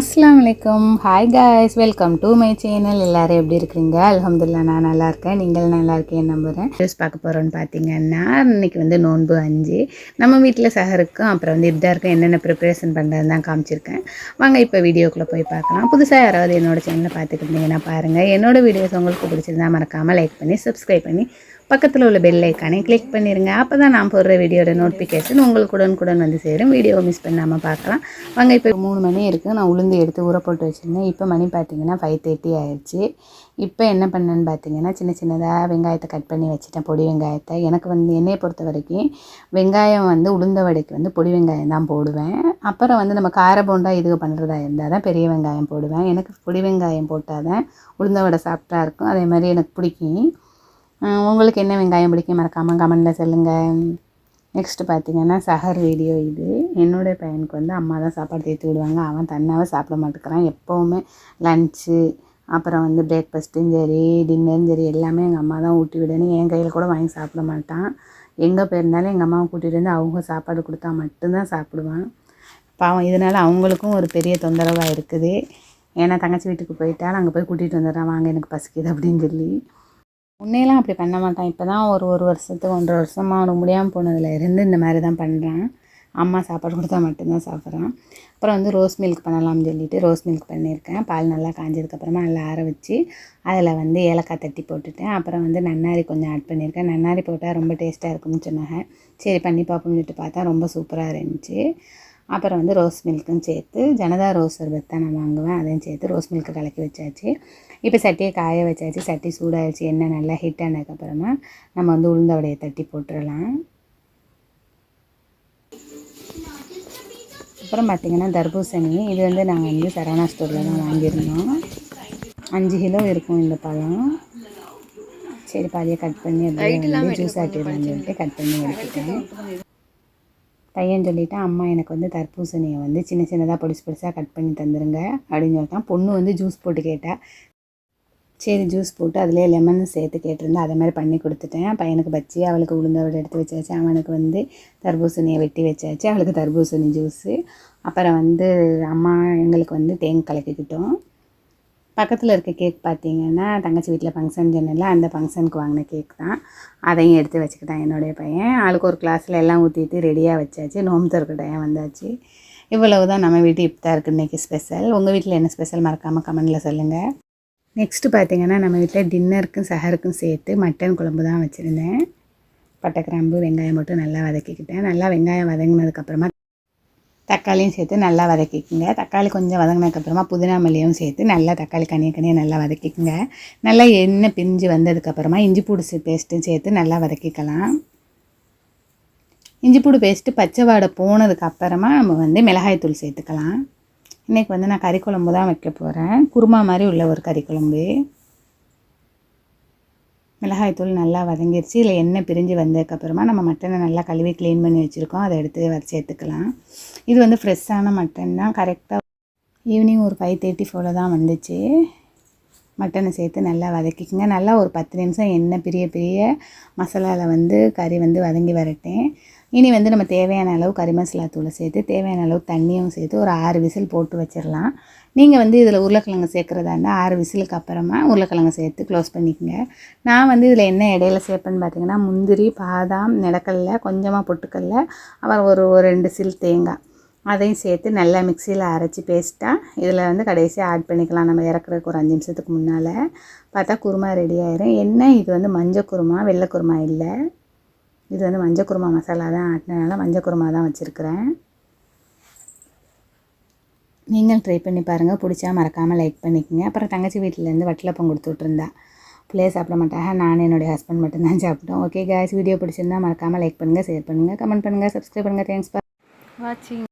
அஸ்லாம் அலைக்கும். Hi guys welcome to my channel எல்லோரும் எப்படி இருக்கிறீங்க? அலமதுல்லா நான் நல்லா இருக்கேன். நீங்கள் நல்லா இருக்கேன் நம்புகிறேன் நியூஸ் பார்க்க போகிறோன்னு பார்த்தீங்கன்னா இன்றைக்கி வந்து நோன்பு அஞ்சு. நம்ம வீட்டில் சஹருக்கும் அப்புறம் வந்து இப்தாருக்கும் என்னென்ன ப்ரிப்பரேஷன் பண்ணுறதுன்னு தான் காமிச்சிருக்கேன். வாங்க இப்போ வீடியோக்குள்ளே போய் பார்க்கலாம். புதுசாக யாராவது என்னோட சேனலை பார்த்துக்கிட்டீங்கன்னா பாருங்கள் என்னோடய வீடியோஸ் உங்களுக்கு பிடிச்சிருந்தா மறக்காமல் லைக் பண்ணி சப்ஸ்கிரைப் பண்ணி பக்கத்தில் உள்ள பெல் ஐக்கானே கிளிக் பண்ணிடுங்க அப்போ தான் நான் போடுற வீடியோட நோட்டிஃபிகேஷன் உங்களுக்கு உடனுக்குடன் வந்து சேரும். வீடியோவை மிஸ் பண்ணாமல் பார்க்கலாம். வாங்க இப்போ மூணு மணி இருக்குது நான் உளுந்து எடுத்து ஊற போட்டு வச்சுருந்தேன். இப்போ மணி பார்த்தீங்கன்னா ஃபைவ் தேர்ட்டி ஆயிடுச்சு இப்போ என்ன பண்ணேன்னு பார்த்தீங்கன்னா சின்ன சின்னதாக வெங்காயத்தை கட் பண்ணி வச்சுட்டேன். பொடி வெங்காயத்தை. எனக்கு வந்து என்னையை பொறுத்த வரைக்கும் வெங்காயம் வந்து உளுந்த வடைக்கு வந்து பொடி வெங்காயம் தான் போடுவேன். அப்புறம் வந்து நம்ம கார போண்டா இது பண்ணுறதா இருந்தால் தான் பெரிய வெங்காயம் போடுவேன். எனக்கு பொடி வெங்காயம் போட்டால் தான் உளுந்த வடை சாப்பிட்டா இருக்கும். அதே மாதிரி எனக்கு பிடிக்கும். உங்களுக்கு என்ன வெங்காயம் பிடிக்கும்? மறக்காமல் கமெண்டில் சொல்லுங்கள் நெக்ஸ்ட்டு பார்த்தீங்கன்னா சஹர் வீடியோ இது. என்னுடைய பையனுக்கு வந்து அம்மா தான் சாப்பாடு தேர்த்து விடுவாங்க. அவன் தன்னாவே சாப்பிட மாட்டேக்கிறான் எப்போவுமே லன்ச்சு அப்புறம் வந்து பிரேக்ஃபாஸ்ட்டும் சரி டின்னரும் சரி எல்லாமே எங்கள் அம்மா தான் ஊட்டி விடணும். என் கையில் கூட வாங்கி சாப்பிட மாட்டான். எங்கே போயிருந்தாலும் எங்கள் அம்மாவை கூட்டிகிட்டு வந்து அவங்க சாப்பாடு கொடுத்தா மட்டும்தான் சாப்பிடுவான். பாவம் இதனால் அவங்களுக்கும் ஒரு பெரிய தொந்தரவாக இருக்குது. ஏன்னா தங்கச்சி வீட்டுக்கு போயிட்டால் அங்கே போய் கூட்டிகிட்டு வந்துடுறான். வாங்க எனக்கு பசிக்குது அப்படின்னு சொல்லி. முன்னையெல்லாம் அப்படி பண்ண மாட்டான். இப்போ தான் ஒரு ஒரு வருஷத்துக்கு ஒன்றரை வருஷமாக அவனுக்கு முடியாமல் போனதில் இருந்து இந்த மாதிரி தான் பண்ணுறான் அம்மா சாப்பாடு கொடுத்தா மட்டும்தான் சாப்பிட்றான். அப்புறம் வந்து ரோஸ் மில்க் பண்ணலாம்னு சொல்லிட்டு ரோஸ் மில்க் பண்ணியிருக்கேன். பால் நல்லா காஞ்சதுக்கப்புறமா நல்லா ஆற வச்சு அதில் வந்து ஏலக்காய் தட்டி போட்டுட்டேன். அப்புறம் வந்து நன்னாரி கொஞ்சம் ஆட் பண்ணியிருக்கேன். நன்னாரி போட்டால் ரொம்ப டேஸ்ட்டாக இருக்கும்னு சொன்னாங்க. சரி பண்ணி பார்ப்போம்னு சொல்லிட்டு பார்த்தா ரொம்ப சூப்பராக இருந்துச்சு. அப்புறம் வந்து ரோஸ் மில்க்கும் சேர்த்து ஜனதா ரோஸ் சர்பத் தான் நான் வாங்குவேன். அதையும் சேர்த்து ரோஸ் மில்க்கு கலக்கி வச்சாச்சு. இப்போ சட்டியை காய வச்சாச்சு. சட்டி சூடாகிடுச்சு எண்ணெய் நல்லா ஹீட் ஆனதுக்கப்புறமா நம்ம வந்து உளுந்த வடையை தட்டி போட்டுடலாம். அப்புறம் பார்த்திங்கன்னா தர்பூசணி. இது வந்து நாங்கள் வந்து சரவணா ஸ்டோரில் தான் வாங்கியிருந்தோம். அஞ்சு கிலோ இருக்கும் இந்த பழம். சரி பாதியை கட் பண்ணி அப்படியே வந்து ஜூஸ் ஆட்டிடலாம்னு சொல்லிட்டு கட் பண்ணி எடுத்துட்டேன். தையன்னு சொல்லிவிட்டு அம்மா எனக்கு வந்து தர்பூசணியை வந்து சின்ன சின்னதாக பொடிசு பொடிசாக கட் பண்ணி தந்துருங்க அப்படின்னு சொல்லிட்டான் பொண்ணு வந்து ஜூஸ் போட்டு கேட்டால் சரி ஜூஸ் போட்டு அதிலே லெமன் சேர்த்து கேட்டிருந்தா அதை மாதிரி பண்ணி கொடுத்துட்டேன். பையனுக்கு பச்சி அவளுக்கு உளுந்தவடை எடுத்து வச்சாச்சு. அவனுக்கு வந்து தர்பூசணியை வெட்டி வச்சாச்சு. அவளுக்கு தர்பூசணி ஜூஸு அப்புறம் வந்து அம்மா எங்களுக்கு வந்து தேங்காய் கலக்கிக்கிட்டோம். பக்கத்தில் இருக்க கேக் பார்த்தீங்கன்னா தங்கச்சி வீட்டில் ஃபங்க்ஷன் சொன்னல அந்த ஃபங்க்ஷனுக்கு வாங்கின கேக் தான். அதையும் எடுத்து வச்சுக்கிட்டான் என்னுடைய பையன். ஆளுக்கு ஒரு கிளாஸில் எல்லாம் ஊற்றிட்டு ரெடியாக வச்சாச்சு. நோம்பு திறக்க டைம் வந்தாச்சு? இவ்வளவு தான் நம்ம வீட்டு இருக்கு இன்றைக்கி ஸ்பெஷல் உங்கள் வீட்டில் என்ன ஸ்பெஷல் மறக்காமல் கமெண்டில் சொல்லுங்கள் நெக்ஸ்ட்டு பார்த்தீங்கன்னா நம்ம வீட்டில் டின்னருக்கும் சஹருக்கும் சேர்த்து மட்டன் குழம்பு தான் வச்சுருந்தேன். பட்டை கிராம்பு வெங்காயம் மட்டும் நல்லா வதக்கிக்கிட்டேன். நல்லா வெங்காயம் வதங்கினதுக்கப்புறமா தக்காளியும் சேர்த்து நல்லா வதக்கிக்குங்க. தக்காளி கொஞ்சம் வதங்கினதுக்கப்புறமா புதினா மல்லியும் சேர்த்து நல்லா தக்காளி கனியை கனியை நல்லா வதக்கிக்குங்க. நல்லா எண்ணெய் பிரிஞ்சு வந்ததுக்கப்புறமா இஞ்சி பூடு பேஸ்ட்டும் சேர்த்து நல்லா வதக்கிக்கலாம். இஞ்சி பூடு பேஸ்ட்டு பச்சை வாடை போனதுக்கு அப்புறமா நம்ம வந்து மிளகாய்த்தூள் சேர்த்துக்கலாம். இன்றைக்கி வந்து நான் கறி குழம்பு தான் வைக்க போகிறேன் குருமா மாதிரி உள்ள ஒரு கறி குழம்பு. மிளகாய்த்தூள் நல்லா வதங்கிருச்சு. இல்லை எண்ணெய் பிரிஞ்சு வந்ததுக்கப்புறமா நம்ம மட்டனை நல்லா கழுவி க்ளீன் பண்ணி வச்சுருக்கோம். அதை எடுத்து வச்சு சேர்த்துக்கலாம். இது வந்து ஃப்ரெஷ்ஷான மட்டன் தான். கரெக்டாக ஈவினிங் ஒரு ஃபைவ் தேர்ட்டி ஃபோரில் தான் வந்துச்சு. மட்டனை சேர்த்து நல்லா வதக்கிக்கோங்க. நல்லா ஒரு பத்து நிமிஷம் எண்ணெய் பெரிய பெரிய மசாலாவில் வந்து கறி வந்து வதங்கி வரட்டேன் இனி வந்து நம்ம தேவையான அளவு கறி மசாலா தூளை சேர்த்து தேவையான அளவு தண்ணியும் சேர்த்து ஒரு ஆறு விசில் போட்டு வச்சிடலாம். நீங்கள் வந்து இதில் உருளைக்கிழங்கு சேர்க்குறதா இருந்தால் ஆறு விசிலுக்கு அப்புறமா உருளைக்கிழங்கு சேர்த்து க்ளோஸ் பண்ணிக்கோங்க. நான் வந்து இதில் என்ன இடையில சேர்ப்பேன்னு பார்த்தீங்கன்னா முந்திரி பாதாம் நிலக்கடலை கொஞ்சமாக பொட்டுக்கடலை அப்புறம் ஒரு ஒரு ரெண்டு சில் தேங்காய். அதையும் சேர்த்து நல்லா மிக்சியில் அரைச்சி பேஸ்ட்டாக இதில் வந்து கடைசியாக ஆட் பண்ணிக்கலாம். நம்ம இறக்குறதுக்கு ஒரு அஞ்சு நிமிஷத்துக்கு முன்னால். பார்த்தா குருமா ரெடி ஆயிரும். என்ன? இது வந்து மஞ்சள் குருமா வெள்ளை குருமா இல்லை. இது வந்து மஞ்சள் குருமா மசாலா தான் ஆட்டினதுனால மஞ்சள் குருமா தான் வச்சுருக்கிறேன். நீங்கள் ட்ரை பண்ணி பாருங்கள் பிடிச்சா மறக்காமல் லைக் பண்ணிக்கோங்க. அப்புறம் தங்கச்சி வீட்டிலேருந்து வட்டலப்பம் கொடுத்து விட்ருந்தா பிள்ளைய சாப்பிட மாட்டாங்க நான் என்னுடைய ஹஸ்பண்ட் மட்டும்தான் சாப்பிட்டோம். ஓகே கேஸ் வீடியோ பிடிச்சிருந்தா மறக்காமல் லைக் பண்ணுங்கள் ஷேர் பண்ணுங்கள் கமெண்ட் பண்ணுங்கள் சப்ஸ்கிரைப் பண்ணுங்கள் தேங்க்ஸ் ஃபார் வாட்சிங்